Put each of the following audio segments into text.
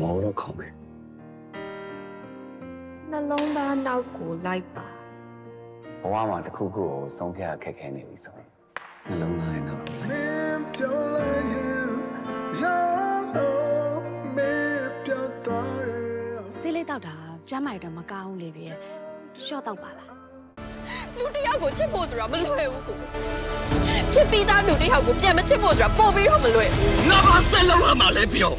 မောတော့ခေါင်းပဲနှလုံးသားနောက်ကိုလိုက်ပါဘဝမှာတစ်ခုခုကိုဆုံးဖြတ်ခက်ခဲနေပြီဆိုရင်နှလုံးသားရဲ့နောက်ကိုလိုက်မင်းပြောလိုက်ရင်ရောင်းလို့မင်းပြောတော့ရဆေးလေးတောက်တာကျမ်းမာရတော့မကောင်းဘူးလေပြည့်ရှော့တောက်ပါလား လူတစ်ယောက်ကိုချစ်ဖို့ဆိုတာမလွယ်ဘူးကိုချစ်ပြီးသားလူတစ်ယောက်ကိုပြန်မချစ်ဖို့ဆိုတာပို့ပြီးတော့မလွယ်ဘူးငါဘာဆက်လုပ်ရမှာလဲပြော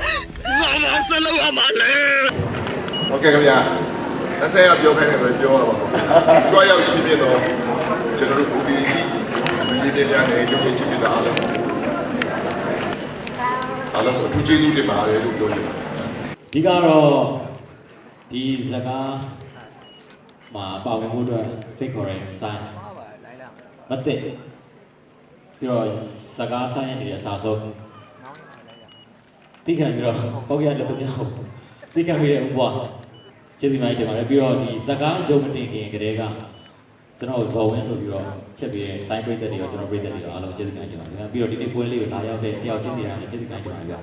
ငါဘာဆက်လုပ်ရမှာလဲဟုတ်ကဲ့ခင်ဗျာလက်ဆက်ရပြောခိုင်းတယ်ပဲပြောရပါဘူးကြွားရောက်ရှိပြတော့ကျွန်တော်တို့ဘူဒီရှိဒီနေ့ပြန်နေရုပ်ရှင်ချစ်ပြတာအားလုံးအားလုံးအထူးကျေးဇူးတင်ပါတယ်လို့ပြောချင်ပါတယ်ဒီကတော့ဒီဇကား မှာပါဝင်မှုအတွက်ဖိတ်ခေါ်တဲ့ဆိုင်မသိပြီးတော့ဇကားဆိုင်ရနေတဲ့အစားဆုံးတိခံပြီးတော့ပေါ့ကြတဲ့ပြောင်းတိခံပြီးတဲ့ဥပ္ပါကျေးဇူးများတင်ပါတယ်ပြီးတော့ဒီဇကားရုံမတင်ခင်ကတည်းကကျွန်တော်ဇော်ဝင်းဆိုပြီးတော့ချက်ပြီးတဲ့ဆိုင်ပရိသတ်တွေရောကျွန်တော်ပရိသတ်တွေရောအားလုံးကျေးဇူးများတင်ပါတယ်ပြီးတော့ဒီနေ့ပွဲလေးကိုလာရောက်တဲ့တယောက်ချင်းစီတိုင်းလည်းကျေးဇူးများတင်ပါတယ်ဗျာ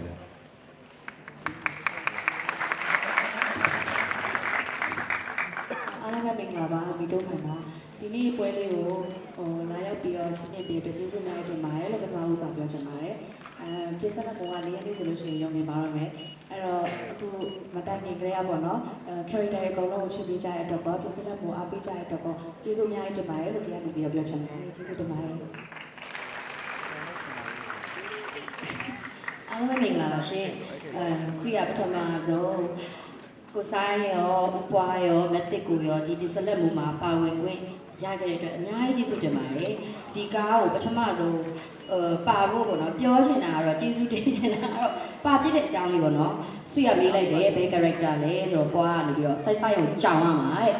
အားလုံးပဲမင်္ဂလာပါမီတို့ခံပါဒီနေ့ပွဲလေးကိုဟိုလာရောက်ပြီးတော့ချင်းချင်းပြီးတော့ကျေးဇူးများတင်ပါတယ်လို့ပထမဦးဆောင်ပြောချင်ပါတယ်အဲပြဿနာပေါ်ကလေးလေးဆိုလို့ရှိရင်ရုံနေပါတော့မယ်အဲ့တော့အခုမတတ်နေကြရပါတော့အဲ character အကုန်လုံးကိုချစ်ပေးကြတဲ့အတွက်ပေါ့ပြဿနာပေါ်အားပေးကြတဲ့အတွက်ပေါ့ကျေးဇူးများတင်ပါတယ်လို့တရားနေပြီးတော့ပြောချင်ပါတယ်ကျေးဇူးတင်ပါတယ်အားလုံးပဲမင်္ဂလာပါရှင်အဲဆွေရပထမဆုံး ကိုစားရောပွားရောမက်တစ်ကိုရောဒီဒီဇလက်မူမှာပါဝင်ခွင့်ရခဲ့တဲ့အတွက်အများကြီးကျေးဇူးတင်ပါတယ်ဒီကားကိုပထမဆုံး呃ပါဖို့ပေါ့နော်ပြောချင်တာကတော့ကျေးဇူးတင်ချင်တာကတော့ပါပြတဲ့အကြောင်းလေးပေါ့နော်ဆွေရမေးလိုက်တယ်ဘယ် character လဲဆိုတော့ပွားကနေပြီးတော့စိုက်စိုက်အောင်ကြောင်ရမှာတဲ့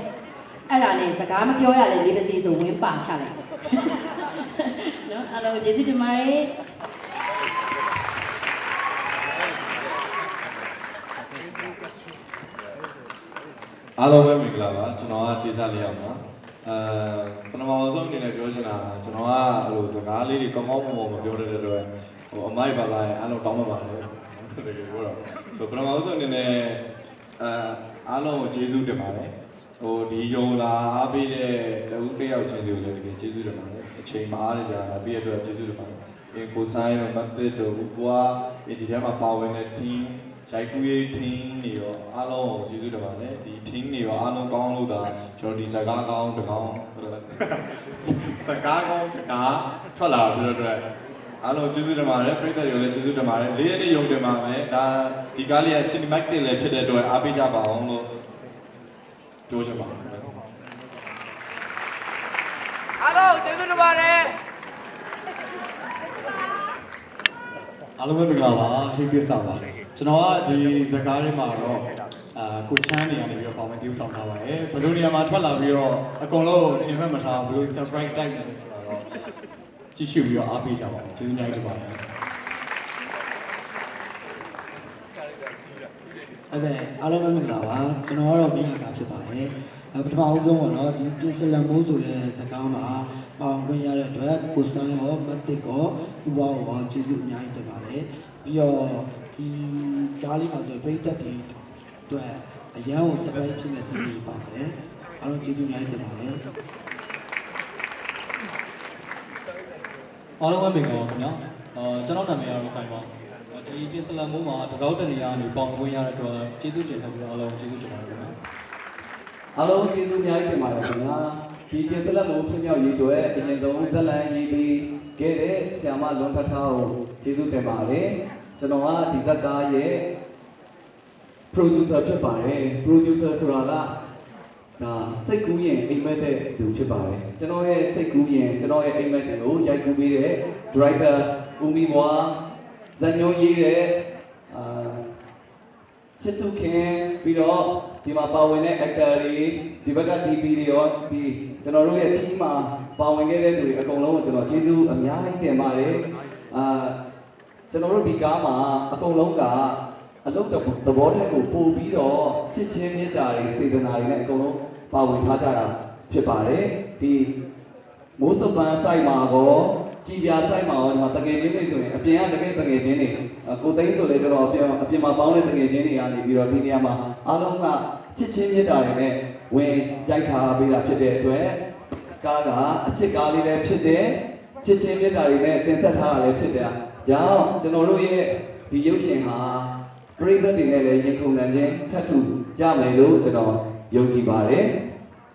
အဲ့ဒါနဲ့စကားမပြောရလဲလေးပါစီဆိုဝင်းပါချလိုက်နော်အားလုံးကျေးဇူးတင်ပါတယ် အားလုံးပဲမင်္ဂလာပါကျွန်တော်ကတေစာလေးအောင်ပါအဲပထမဆုံးအနေနဲ့ပြောချင်တာကကျွန်တော်ကအဲ့လိုစကားလေးတွေကောင်းကောင်းမွန်မွန်မပြောတတ်တဲ့အတွက်ဟိုအမိုက်ပါပါရဲ့အားလုံးတောင်းပန်ပါတယ်တကယ်ပြောတော့ဆိုပထမဆုံးအနေနဲ့အဲအားလုံးကိုကျေးဇူးတင်ပါတယ်ဟိုဒီယုံလာအားပေးတဲ့တဦးတစ်ယောက်ချင်းစီကိုလည်းတကယ်ကျေးဇူးတင်ပါတယ်အချိန်မအားရကြတာပြီးရတဲ့အတွက်ကျေးဇူးတင်ပါတယ်အင်ကိုဆိုင်ရောမတ်တစ်တို့ဘွားဒီထဲမှာပါဝင်တဲ့ team ရိုက်ကူးရေး team တွေရောအားလုံးကိုကျေးဇူးတင်ပါတယ်ဒီ team တွေရောအားလုံးကောင်းလို့ဒါကျွန်တော်ဒီစကားကောင်းတစ်ကောင်းစကားကောင်းတစ်ကားထွက်လာပြီးတော့အတွက်အားလုံးကျေးဇူးတင်ပါတယ်ပရိသတ်တွေလည်းကျေးဇူးတင်ပါတယ်လေးရက်နေ့ယုံတင်ပါမယ်ဒါဒီကားလေးက cinematic လည်းဖြစ်တဲ့အတွက်အားပေးကြပါအောင်လို့ပြောချင်ပါတယ်အားလုံးကျေးဇူးတင်ပါတယ်အားလုံးပဲမင်္ဂလာပါဟိပစ်ဆောင်ပါ ကျွန်တော်ကဒီဇကားလေးမှာတော့အာကိုချမ်းနေရနေပြီးတော့ပေါင်မတီးဆောင်ထားပါတယ်ဘယ်လိုနေရာမှာထွက်လာပြီးတော့အကုန်လုံးထင်မှတ်မထားဘူးဘယ်လို surprise တိုက်နေလဲဆိုတာတော့ကြည့်ရှုပြီးတော့အားပေးကြပါဦးကျေးဇူးများတင်ပါတယ်ဟုတ်ကဲ့အားလုံးပဲမင်္ဂလာပါကျွန်တော်ကတော့မိနာကဖြစ်ပါတယ်အပထမအဆုံးပေါ့နော်ဒီပြင်စလန်မိုးဆိုတဲ့စကားမှာပေါင်ခွင့်ရတဲ့အတွက်ကိုစံရောမတ်တစ်ကောဥပဝေါ်ကျေးဇူးအများကြီးတင်ပါတယ်ပြီးတော့ ဒီကားလေးမှာဆိုပြိသက်တွေအတွက်အရန်ကို surprise ဖြစ်နေစီနေပါတယ်အားလုံးကျေးဇူးအများကြီးတင်ပါတယ်အားလုံးပဲမင်္ဂလာပါခင်ဗျာအာကျွန်တော်နာမည်ကတော့ကိုင်ပါဒီပြင်စလန်မိုးမှာတကောက်တနေရာကနေပေါင်ခွင့်ရတဲ့အတွက်ကျေးဇူးတင်တယ်ပြီးတော့အားလုံးကျေးဇူးတင်ပါတယ်ခင်ဗျာအားလုံးကျေးဇူးအများကြီးတင်ပါတယ်ခင်ဗျာဒီပြင်စလက်မိုးဖြစ်မြောက်ရေးအတွက်အရင်ဆုံးဇက်လန်ရေးပြီးခဲ့တဲ့ဆ iam မလွန်ထထားကိုကျေးဇူးတင်ပါတယ် ကျွန်တော်ကဒီဇက်ကားရဲ့ producer ဖြစ်ပါတယ် producer ဆိုတာကဒါစိတ်ကူးရင်အိမ်မက်တဲ့သူဖြစ်ပါတယ်ကျွန်တော်ရဲ့စိတ်ကူးရင်ကျွန်တော်ရဲ့အိမ်မက်တွေကိုရိုက်ကူးပေးတဲ့ director ဦးမီဘွားဇန်ညုံရေးတဲ့အာချစ်စုခင်ပြီးတော့ဒီမှာပါဝင်တဲ့ actor တွေဒီဘက်က TV တွေရောဒီကျွန်တော်တို့ရဲ့ team မှာပါဝင်ခဲ့တဲ့သူတွေအကုန်လုံးကိုကျွန်တော်ကျေးဇူးအများကြီးတင်ပါတယ်အာ ကျွန်တော်တို့ဒီကားမှာအကုန်လုံးကအလုပ်သဘောထက်ကိုပို့ပြီးတော့ချစ်ချင်းမေတ္တာတွေစေတနာတွေနဲ့အကုန်လုံးပါဝင်ထားကြတာဖြစ်ပါတယ်ဒီမိုးစပန်ဆိုင်မှာကောကြည်ပြာဆိုင်မှာတော့ဒီမှာတကယ်ချင်းတွေဆိုရင်အပြင်ကတကယ်တကယ်ချင်းတွေအာကိုသိန်းဆိုလေကျွန်တော်အပြင်အပြင်မှာပေါင်းတဲ့တကယ်ချင်းတွေကနေပြီးတော့ဒီနေရာမှာအားလုံးကချစ်ချင်းမြတ်တာတွေနဲ့ဝင်ရိုက်ထားပေးတာဖြစ်တဲ့အတွက်ကားကအချစ်ကားလေးလည်းဖြစ်တယ် ချစ်ချင်းမြတ်တာတွေနဲ့တင်ဆက်ထားတာလည်းဖြစ်တယ်။ကြောင့်ကျွန်တော်တို့ရဲ့ဒီရုပ်ရှင်ဟာပရိသတ်တွေနဲ့လည်းရင်ခုန်နိုင်ခြင်းထပ်ထူကြမယ်လို့ကျွန်တော်ယုံကြည်ပါတယ်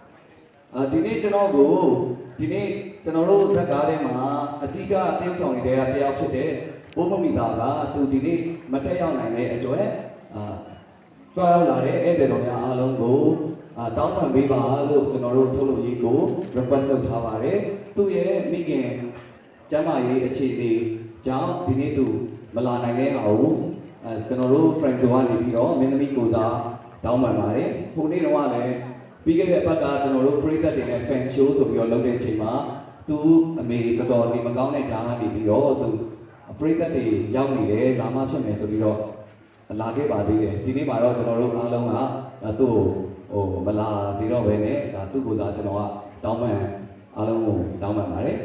။အာဒီနေ့ကျွန်တော်ကိုဒီနေ့ကျွန်တော်တို့ဇက်ကားထဲမှာအဓိကအသင်းဆောင်နေတဲ့တယောက်ဖြစ်တဲ့ဘိုးမမီတာကသူဒီနေ့မတက်ရောက်နိုင်တဲ့အတွက်အာကြွားရောက်လာတဲ့ဧည့်သည်တော်များအားလုံးကိုအာ တောင်းပန်ပေးပါလို့ကျွန်တော်တို့ထုတ်လို့ရေးကို request လုပ်ထားပါတယ်။သူ့ရဲ့မိခင်ကျမ်းမာရေးအခြေအနေကြောင့်ဒီနေ့သူမလာနိုင်တဲ့အားကိုအဲကျွန်တော်တို့ friend တွေကနေပြီးတော့မင်းသမီးကိုစားတောင်းပန်ပါတယ်။ခုနေ့တော့လည်းပြီးခဲ့တဲ့အပတ်ကကျွန်တော်တို့ပရိသတ်တွေနဲ့ fan show ဆိုပြီးတော့လုပ်တဲ့အချိန်မှာသူအမေတော်တော်နေမကောင်းတဲ့ကြားကနေပြီးတော့သူပရိသတ်တွေရောက်နေတယ်လာမဖြစ်မယ်ဆိုပြီးတော့လာခဲ့ပါသေးတယ်ဒီနေ့မှာတော့ကျွန်တော်တို့အားလုံးကဒါသူ့ကို ဟိုမလာစီတော့ဘဲနဲ့ဒါသူ့ကိုယ်စားကျွန်တော်ကတောင်းပန်အားလုံးကိုတောင်းပန်ပါတယ်